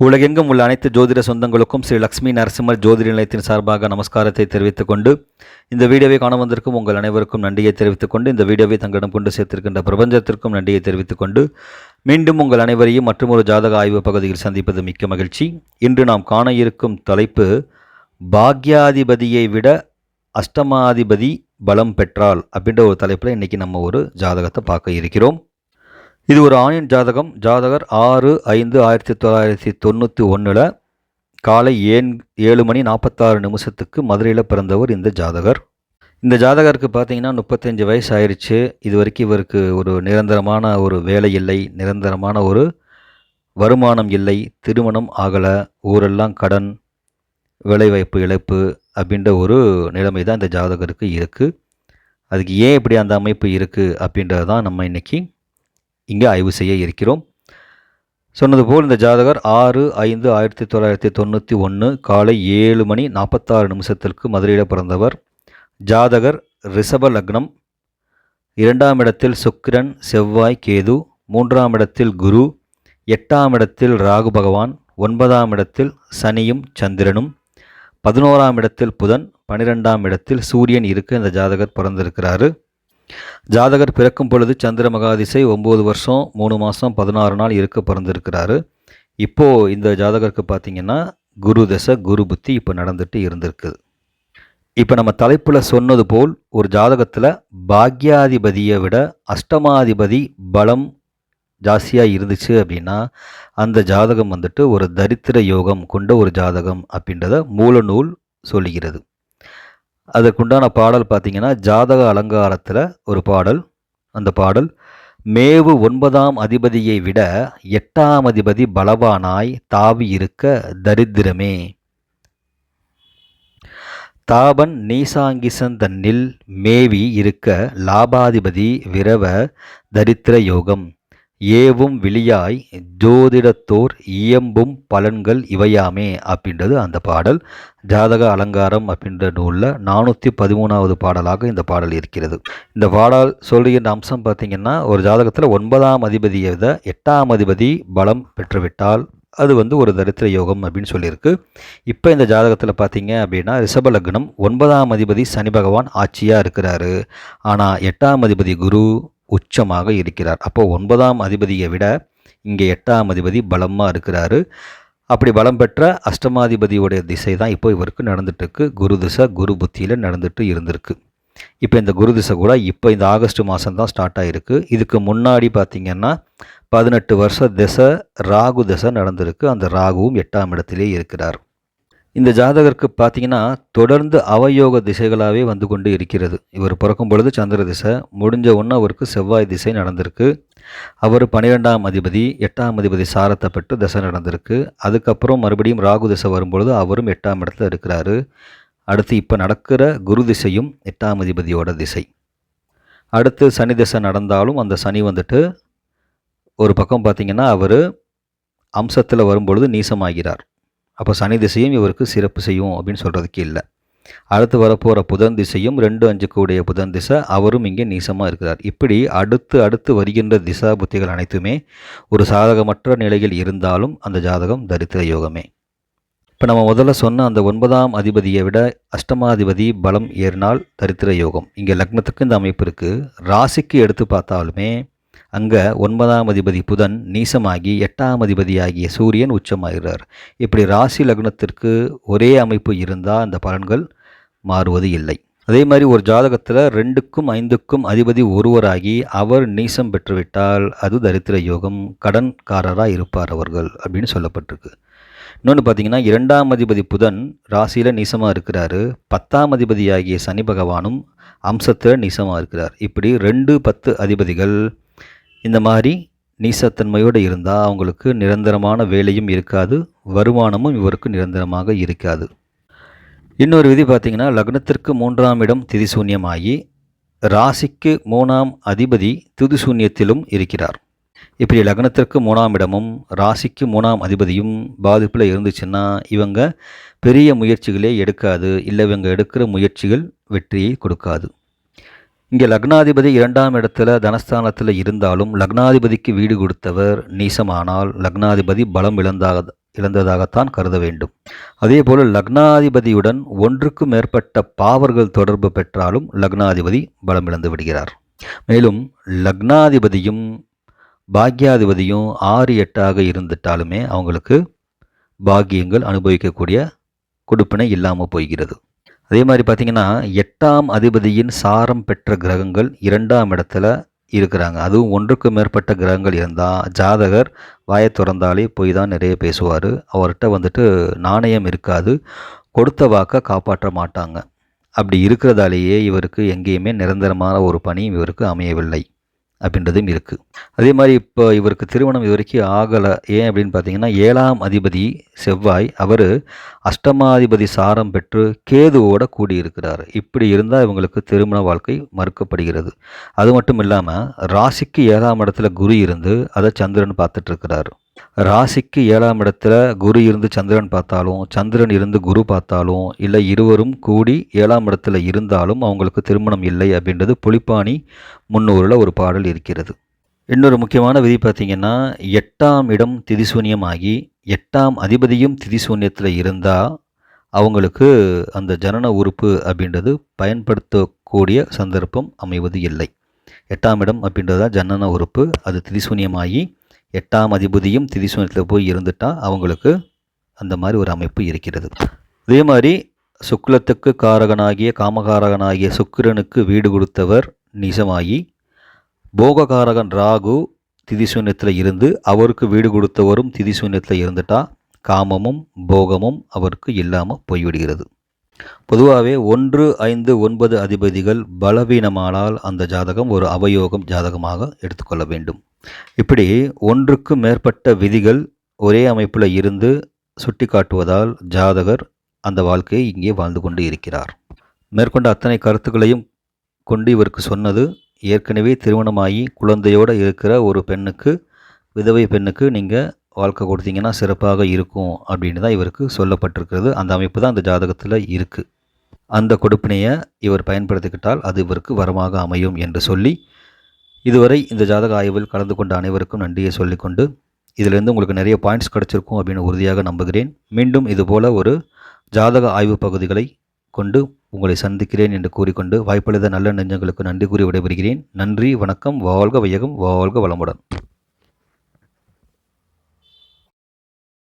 உலகெங்கும் உள்ள அனைத்து ஜோதிட சொந்தங்களுக்கும் ஸ்ரீ லக்ஷ்மி நரசிம்மர் ஜோதிட நிலையத்தின் சார்பாக நமஸ்காரத்தை தெரிவித்துக் கொண்டு இந்த வீடியோவை காண வந்திருக்கும் உங்கள் அனைவருக்கும் நன்றியை தெரிவித்துக் கொண்டு இந்த வீடியோவை தங்களிடம் கொண்டு சேர்த்திருக்கின்ற பிரபஞ்சத்திற்கும் நன்றியை தெரிவித்துக் கொண்டு மீண்டும் உங்கள் அனைவரையும் மற்றொரு ஜாதக ஆய்வு பகுதியில் சந்திப்பது மிக்க மகிழ்ச்சி. இன்று நாம் காண இருக்கும் தலைப்பு பாக்யாதிபதியை விட அஷ்டமாதிபதி பலம் பெற்றால் அப்படின்ற ஒரு தலைப்பில் இன்றைக்கி நம்ம ஒரு ஜாதகத்தை பார்க்க இருக்கிறோம். இது ஒரு ஆணின் ஜாதகம். ஜாதகர் ஆறு ஐந்து ஆயிரத்தி தொள்ளாயிரத்தி தொண்ணூற்றி ஒன்றில் காலை ஏன் ஏழு மணி நாற்பத்தாறு நிமிஷத்துக்கு மதுரையில் பிறந்தவர் இந்த ஜாதகர். இந்த ஜாதகருக்கு பார்த்தீங்கன்னா முப்பத்தஞ்சு வயசு ஆயிடுச்சு இது வரைக்கும் இவருக்கு ஒரு நிரந்தரமான ஒரு வேலை இல்லை. நிரந்தரமான ஒரு வருமானம் இல்லை. திருமணம் ஆகலை. ஊரெல்லாம் கடன் வேலைவாய்ப்பு இழப்பு அப்படின்ற ஒரு நிலைமை தான் இந்த ஜாதகருக்கு இருக்குது அதுக்கு ஏன் இப்படி அந்த அமைப்பு இருக்குது அப்படின்றது தான் நம்ம இன்றைக்கி இங்கே ஆய்வு செய்ய இருக்கிறோம். சொன்னது போல் இந்த ஜாதகர் ஆறு ஐந்து ஆயிரத்தி தொள்ளாயிரத்தி தொண்ணூற்றி ஒன்று காலை ஏழு மணி நாற்பத்தாறு நிமிஷத்திற்கு மதுரையில் பிறந்தவர். ஜாதகர் ரிஷப லக்னம். இரண்டாம் இடத்தில் சுக்கிரன் செவ்வாய் கேது. மூன்றாம் இடத்தில் குரு. எட்டாம் இடத்தில் ராகு பகவான். ஒன்பதாம் இடத்தில் சனியும் சந்திரனும். பதினோராம் இடத்தில் புதன். பன்னிரெண்டாம் இடத்தில் சூரியன் இருக்க இந்த ஜாதகர் பிறந்திருக்கிறாரு. ஜாதகர் பிறக்கும் பொழுது சந்திர மகாதிசை ஒம்பது வருஷம் மூணு மாதம் பதினாறு நாள் இருக்க பிறந்திருக்கிறாரு. இப்போது இந்த ஜாதகருக்கு பார்த்தீங்கன்னா குரு தசை குரு புத்தி இப்போ நடந்துட்டு இருந்திருக்குது இப்போ நம்ம தலைப்பில் சொன்னது போல் ஒரு ஜாதகத்தில் பாக்யாதிபதியை விட அஷ்டமாதிபதி பலம் ஜாஸ்தியாக இருந்துச்சு அப்படின்னா அந்த ஜாதகம் வந்துட்டு ஒரு தரித்திர யோகம் கொண்ட ஒரு ஜாதகம் அப்படின்றத மூல நூல் சொல்லுகிறது. அதற்குண்டான பாடல் பார்த்தீங்கன்னா ஜாதக அலங்காரத்தில் ஒரு பாடல். அந்த பாடல் மேவு ஒன்பதாம் அதிபதியை விட எட்டாம் அதிபதி பலவானாய் தாவி இருக்க தரித்திரமே. தாபன் நீசாங்கிசன் தன்னில் மேவி இருக்க லாபாதிபதி விரவ தரித்திர யோகம். ஏவும் விழியாய் ஜோதிடத்தோர் இயம்பும் பலன்கள் இவையாமே அப்படின்றது அந்த பாடல். ஜாதக அலங்காரம் அப்படின்ற நூலில் நானூற்றி பதிமூணாவது பாடலாக இந்த பாடல் இருக்கிறது. இந்த பாடல் சொல்லுகின்ற அம்சம் பார்த்திங்கன்னா ஒரு ஜாதகத்தில் ஒன்பதாம் அதிபதியை விட எட்டாம் அதிபதி பலம் பெற்றுவிட்டால் அது வந்து ஒரு தரித்திர யோகம் அப்படின்னு சொல்லியிருக்கு. இப்போ இந்த ஜாதகத்தில் பார்த்தீங்க அப்படின்னா ரிஷப லக்னம் ஒன்பதாம் அதிபதி சனி பகவான் ஆட்சியாக இருக்கிறாரு. ஆனால் எட்டாம் அதிபதி குரு உச்சமாக இருக்கிறார். அப்போ ஒன்பதாம் அதிபதியை விட இங்கே எட்டாம் அதிபதி பலமாக இருக்கிறாரு. அப்படி பலம் பெற்ற அஷ்டமாதிபதியோடைய திசை தான் இப்போ இவருக்கு நடந்துட்டுருக்கு. குரு திசை குரு புத்தியில் நடந்துட்டு இருந்திருக்கு. இப்போ இந்த குரு திசை கூட இப்போ இந்த ஆகஸ்ட் மாதம் தான் ஸ்டார்ட் ஆகிருக்கு இதுக்கு முன்னாடி பார்த்திங்கன்னா பதினெட்டு வருஷ திசை ராகு திசை நடந்திருக்கு. அந்த ராகுவும் எட்டாம் இடத்திலே இருக்கிறார். இந்த ஜாதகருக்கு பார்த்தீங்கன்னா தொடர்ந்து அவயோக திசைகளாகவே வந்து கொண்டு இருக்கிறது. இவர் பிறக்கும் பொழுது சந்திர திசை முடிஞ்ச ஒன்று அவருக்கு செவ்வாய் திசை நடந்திருக்கு. அவர் பன்னிரெண்டாம் அதிபதி எட்டாம் அதிபதி சாரத்தை பெற்று திசை நடந்திருக்கு. அதுக்கப்புறம் மறுபடியும் ராகு திசை வரும்பொழுது அவரும் எட்டாம் இடத்துல இருக்கிறாரு. அடுத்து இப்போ நடக்கிற குரு திசையும் எட்டாம் அதிபதியோட திசை. அடுத்து சனி திசை நடந்தாலும் அந்த சனி வந்துட்டு ஒரு பக்கம் பார்த்திங்கன்னா அவர் அம்சத்தில் வரும்பொழுது நீசமாகிறார். அப்போ சனி திசையும் இவருக்கு சிறப்பு செய்யும் அப்படின்னு சொல்கிறதுக்கு இல்லை. அடுத்து வரப்போகிற புதன் திசையும் ரெண்டு அஞ்சுக்கு உடைய புதன் திசை அவரும் இங்கே நீசமாக இருக்கிறார். இப்படி அடுத்து அடுத்து வருகின்ற திசா புத்திகள் அனைத்துமே ஒரு சாதகமற்ற நிலையில் இருந்தாலும் அந்த ஜாதகம் தரித்திர யோகமே. இப்போ நம்ம முதல்ல சொன்ன அந்த ஒன்பதாம் அதிபதியை விட அஷ்டமாதிபதி பலம் ஏறினால் தரித்திர யோகம். இங்கே லக்னத்துக்கு இந்த அமைப்பு இருக்குது ராசிக்கு எடுத்து பார்த்தாலுமே அங்கே ஒன்பதாம் அதிபதி புதன் நீசமாகி எட்டாம் அதிபதியாகிய சூரியன் உச்சமாகிறார். இப்படி ராசி லக்னத்திற்கு ஒரே அமைப்பு இருந்தால் அந்த பலன்கள் மாறுவது இல்லை. அதே மாதிரி ஒரு ஜாதகத்தில் ரெண்டுக்கும் ஐந்துக்கும் அதிபதி ஒருவராகி அவர் நீசம் பெற்றுவிட்டால் அது தரித்திர யோகம் கடன்காரராக இருப்பார் அவர்கள் அப்படின்னு சொல்லப்பட்டிருக்கு. இன்னொன்று பார்த்தீங்கன்னா இரண்டாம் அதிபதி புதன் ராசியில் நீசமாக இருக்கிறாரு. பத்தாம் அதிபதியாகிய சனி பகவானும் அம்சத்தில் நீசமாக இருக்கிறார். இப்படி ரெண்டு பத்து அதிபதிகள் இந்த மாதிரி நீசத்தன்மையோடு இருந்தால் அவங்களுக்கு நிரந்தரமான வேலையும் இருக்காது வருமானமும் இவருக்கு நிரந்தரமாக இருக்காது. இன்னொரு விதி பார்த்திங்கன்னா லக்னத்திற்கு மூன்றாம் இடம் திதிசூன்யமாகி ராசிக்கு மூணாம் அதிபதி துதிசூன்யத்திலும் இருக்கிறார். இப்படி லக்னத்திற்கு மூணாம் இடமும் ராசிக்கு மூணாம் அதிபதியும் பாதிப்பில் இருந்துச்சுன்னா இவங்க பெரிய முயற்சிகளே எடுக்காது இல்லை இவங்க எடுக்கிற முயற்சிகள் வெற்றியை கொடுக்காது. இங்கே லக்னாதிபதி இரண்டாம் இடத்துல தனஸ்தானத்தில் இருந்தாலும் லக்னாதிபதிக்கு வீடு கொடுத்தவர் நீசமானால் லக்னாதிபதி பலம் இழந்தாக இழந்ததாகத்தான் கருத வேண்டும். அதே போல் லக்னாதிபதியுடன் ஒன்றுக்கு மேற்பட்ட பாவர்கள் தொடர்பு பெற்றாலும் லக்னாதிபதி பலம் இழந்து விடுகிறார். மேலும் லக்னாதிபதியும் பாக்யாதிபதியும் ஆறு எட்டாக இருந்துட்டாலுமே அவங்களுக்கு பாக்கியங்கள் அனுபவிக்கக்கூடிய கொடுப்பினை இல்லாமல் போய்கிறது அதே மாதிரி பார்த்திங்கன்னா எட்டாம் அதிபதியின் சாரம் பெற்ற கிரகங்கள் இரண்டாம் இடத்துல இருக்கிறாங்க. அதுவும் ஒன்றுக்கு மேற்பட்ட கிரகங்கள் இருந்தால் ஜாதகர் வாயை திறந்தாலே போய் தான் நிறைய பேசுவார். அவர்கிட்ட வந்துட்டு நாணயம் இருக்காது கொடுத்த வாக்கை காப்பாற்ற மாட்டாங்க. அப்படி இருக்கிறதாலேயே இவருக்கு எங்கேயுமே நிரந்தரமான ஒரு பணி இவருக்கு அமையவில்லை. அப்படின்றதும் இருக்குது அதே மாதிரி இப்போ இவருக்கு திருமணம் இது வரைக்கும் ஆகலை. ஏன் அப்படின்னு பார்த்தீங்கன்னா ஏழாம் அதிபதி செவ்வாய் அவர் அஷ்டமாதிபதி சாரம் பெற்று கேதுவோட கூடியிருக்கிறார். இப்படி இருந்தால் இவங்களுக்கு திருமண வாழ்க்கை மறுக்கப்படுகிறது. அது மட்டும் இல்லாமல் ராசிக்கு ஏழாம் இடத்துல குரு இருந்து அதை சந்திரன் பார்த்துட்ருக்கிறாரு ராசிக்கு ஏழாம் இடத்துல குரு இருந்து சந்திரன் பார்த்தாலும் சந்திரன் இருந்து குரு பார்த்தாலும் இல்லை இருவரும் கூடி ஏழாம் இடத்துல இருந்தாலும் அவங்களுக்கு திருமணம் இல்லை அப்படின்றது புலிப்பாணி முன்னூறில் ஒரு பாடல் இருக்கிறது. இன்னொரு முக்கியமான விதி பார்த்திங்கன்னா எட்டாம் இடம் திதிசூன்யமாகி எட்டாம் அதிபதியும் திதிசூன்யத்தில் இருந்தால் அவங்களுக்கு அந்த ஜனன உறுப்பு அப்படின்றது பயன்படுத்தக்கூடிய சந்தர்ப்பம் அமைவது இல்லை. எட்டாம் இடம் அப்படின்றது தான் ஜனன உறுப்பு அது திதிசூன்யமாகி எட்டாம் அதிபதியும் திதிசூனத்தில் போய் இருந்துட்டால் அவங்களுக்கு அந்த மாதிரி ஒரு அமைப்பு இருக்கிறது. அதே மாதிரி சுக்லத்துக்கு காரகனாகிய காமகாரகனாகிய சுக்கிரனுக்கு வீடு கொடுத்தவர் நிசமாகி போககாரகன் ராகு திதிசூன்யத்தில் இருந்து அவருக்கு வீடு கொடுத்தவரும் திதிசூன்யத்தில் இருந்துட்டால் காமமும் போகமும் அவருக்கு இல்லாமல் போய்விடுகிறது. பொதுவாகவே ஒன்று ஐந்து ஒன்பது அதிபதிகள் பலவீனமானால் அந்த ஜாதகம் ஒரு அவயோகம் ஜாதகமாக எடுத்துக்கொள்ள வேண்டும். இப்படி ஒன்றுக்கு மேற்பட்ட விதிகள் ஒரே அமைப்பில் இருந்து சுட்டி காட்டுவதால் ஜாதகர் அந்த வாழ்க்கையை இங்கே வாழ்ந்து கொண்டு இருக்கிறார். மேற்கொண்ட அத்தனை கருத்துக்களையும் கொண்டு இவருக்கு சொன்னது ஏற்கனவே திருமணமாகி குழந்தையோடு இருக்கிற ஒரு பெண்ணுக்கு விதவை பெண்ணுக்கு நீங்கள் வாழ்க்கை கொடுத்தீங்கன்னா சிறப்பாக இருக்கும் அப்படின்னு தான் இவருக்கு சொல்லப்பட்டிருக்கிறது. அந்த அமைப்பு தான் அந்த ஜாதகத்தில் இருக்குது அந்த கொடுப்பினையை இவர் பயன்படுத்திக்கிட்டால் அது இவருக்கு வரமாக அமையும் என்று சொல்லி இதுவரை இந்த ஜாதக ஆய்வில் கலந்து கொண்ட அனைவருக்கும் நன்றியை சொல்லிக்கொண்டு இதிலிருந்து உங்களுக்கு நிறைய பாயிண்ட்ஸ் கிடச்சிருக்கும் அப்படின்னு உறுதியாக நம்புகிறேன். மீண்டும் இதுபோல் ஒரு ஜாதக ஆய்வு பகுதிகளை கொண்டு உங்களை சந்திக்கிறேன் என்று கூறிக்கொண்டு வாய்ப்பளித்த நல்ல நெஞ்சங்களுக்கு நன்றி கூறி விடைபெறுகிறேன். நன்றி வணக்கம் வாழ்க வையகம் வாழ்க வளமுடன்.